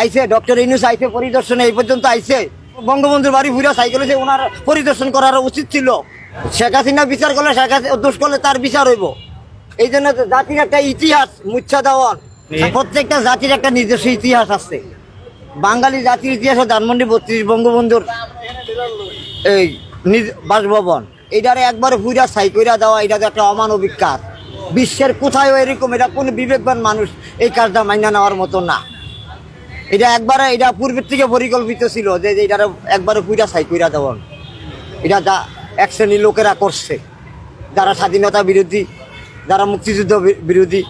আইছে ডক্টর ইনুস আইছে পরিদর্শনে এই পর্যন্ত আইসে বঙ্গবন্ধুর বাড়ি ঘুরে সাইকেলে যে ওনার পরিদর্শন করার উচিত ছিল শেখ হাসিনা বিচার করলে শেখ হাসিনা দোষ করলে তার বিচার হইব। এই জন্য জাতির একটা ইতিহাস মুচ্ছা দেওয়ার প্রত্যেকটা জাতির একটা নিজস্ব ইতিহাস আছে। বাঙালি জাতির ইতিহাস ধানমন্ডি বত্রিশ বঙ্গবন্ধুর এই নিজ বাসভবন। এটারে একবারে পুরা সাই কইরা দেওয়া এটা একটা অমানবিক কাজ। বিশ্বের কোথায় এরকম এটা কোন বিবেকবান মানুষ এই কাজটা মাইনা নেওয়ার মতো না। এটা একবারে, এটা পূর্বের থেকে পরিকল্পিত ছিল যে এটারে একবারে পুরা সাই কইরা দেওয়ান এটা যা এক শ্রেণির লোকেরা করছে। যারা স্বাধীনতা বিরোধী, যারা মুক্তিযুদ্ধ বিরোধী,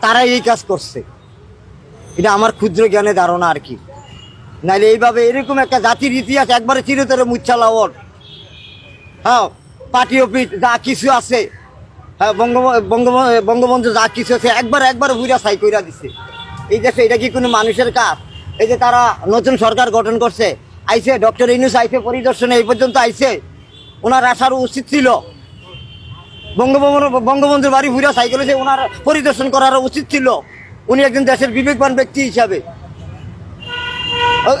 তারাই এই কাজ করছে। এটা আমার ক্ষুদ্র জ্ঞানে ধারণা আর কি। নাইলে এইভাবে এরকম একটা জাতির ইতিহাস একবারে চিরতরে মুচ্ছালাওয়ার হ্যাঁ পার্টি অফিস যা কিছু আছে হ্যাঁ বঙ্গব- বঙ্গব- বঙ্গবন্ধু যা কিছু আছে, একবার একবার বুড়া সাই কইরা দিছে। এই দেশে এটা কি কোনো মানুষের কাজ? এই যে তারা নতুন সরকার গঠন করছে, আইসে, ডক্টর ইনুস আইছে পরিদর্শনে এই পর্যন্ত আইসে, ওনার আসার উচিত ছিল। বঙ্গবন্ধু বঙ্গবন্ধুর বাড়ি ঘুরে সাইকেলে যে ওনার পরিদর্শন করার উচিত ছিল, উনি একজন দেশের বিবেকবান ব্যক্তি হিসাবে।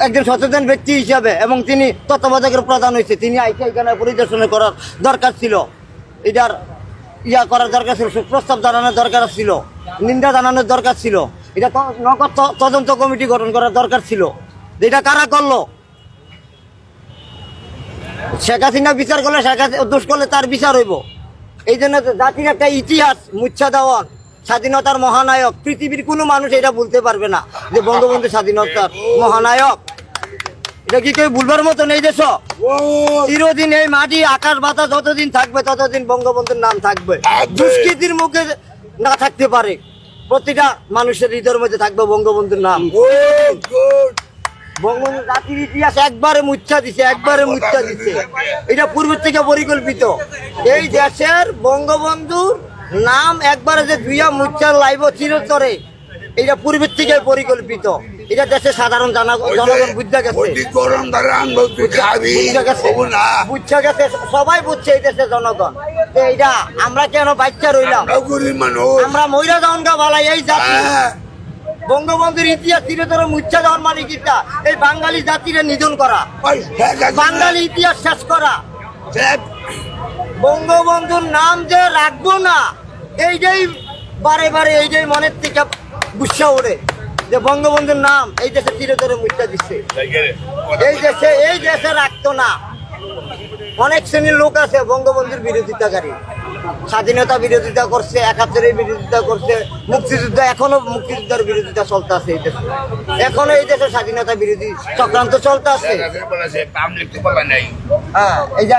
একজন সচেতন ব্যক্তি হিসাবে, এবং তিনি তত্ত্বাবধায়কের প্রধান হয়েছে। তিনি আইসে এখানে পরিদর্শন করার দরকার ছিল। এটার ইয়া করার দরকার ছিল প্রস্তাব জানানোর দরকার ছিল, নিন্দা জানানোর দরকার ছিল। এটা নগদ তদন্ত কমিটি গঠন করার দরকার ছিল। এটা কারা করল? শেখ হাসিনা বিচার করলে শেখ হাসিনা দোষ করলে তার বিচার হইব। এই জন্য জাতির একটা ইতিহাস মুচ্ছা দেওয়ার স্বাধীনতার মহানায়ক পৃথিবীর কোনো মানুষ এটা বলতে পারবে না যে বঙ্গবন্ধু স্বাধীনতার মহানায়ক। এটা কি কেউ ভুলবার মতো নেই দেশ? চিরদিন এই মাটি আকাশ বাতাস যতদিন থাকবে ততদিন বঙ্গবন্ধুর নাম থাকবে। দুষ্কৃতির মুখে না থাকতে পারে। প্রতিটা মানুষের হৃদয়ের মধ্যে থাকবে বঙ্গবন্ধুর নাম। বঙ্গবন্ধু জাতির ইতিহাস একবারে মুচ্ছা দিছে একবারে মুচ্ছা দিছে। এটা পূর্বের থেকে পরিকল্পিত। এই দেশের বঙ্গবন্ধুর নাম একবারে যে দুইয়া মুচ্ছার লাইব চিরতরে এটা পূর্বের থেকে পরিকল্পিত। এটা দেশের সাধারণ জানা- জনগণ বুঝতে গেছে। বুঝতে গেছে। সবাই বুঝছে এই দেশের জনগণ। এইটা আমরা কেন বাচ্চা রইলাম? আমরা মহিলা গা বালাই এই জাতি। হ্যাঁ, বঙ্গবন্ধুর ইতিহাস চিরতরে মুচ্ছা দেওয়ার মানে কিটা এই বাঙালি জাতিরে নিধন করা। বাঙালি ইতিহাস শেষ করা। বঙ্গবন্ধুর নাম যে রাখব না এইটাই বারে বারে এই এইটাই মনের থেকে গুসা ওড়ে যে বঙ্গবন্ধুর নাম এই দেশে চিরতরে মুচা দিচ্ছে। এই দেশে এই দেশে রাখতো না। অনেক শ্রেণির লোক আছে বঙ্গবন্ধুর বিরোধিতাকারী। স্বাধীনতা বিরোধিতা করছে একাত্তরের বিরোধিতা করছে মুক্তিযুদ্ধ এখনও মুক্তিযুদ্ধের বিরোধিতা চলতে আছে এই দেশে। এখনও এই দেশে স্বাধীনতা বিরোধী চক্রান্ত চলতে আছে। হ্যাঁ এইটা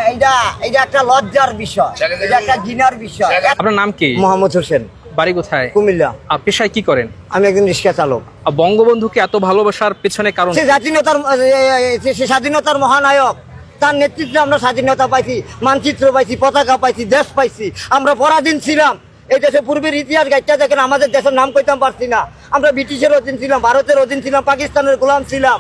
এইটা একটা লজ্জার বিষয় এটা একটা ঘৃণার বিষয়। আপনার নাম কি? মোহাম্মদ হোসেন। বাড়ি কোথায়? কুমিল্লা। আর পেশায় কি করেন? আমি একজন রিক্সা চালক। বঙ্গবন্ধুকে এত ভালোবাসার পেছনে কারণ স্বাধীনতার স্বাধীনতার মহানায়ক। তার নেতৃত্বে আমরা স্বাধীনতা পাইছি, মানচিত্র পাইছি, পতাকা পাইছি, দেশ পাইছি। আমরা পরাধীন ছিলাম। এই দেশে পূর্বের ইতিহাস গাইটা দেখেন, আমাদের দেশের নাম কইতাম পারছি না। আমরা ব্রিটিশের অধীন ছিলাম, ভারতের অধীন ছিলাম, পাকিস্তানের গোলাম ছিলাম।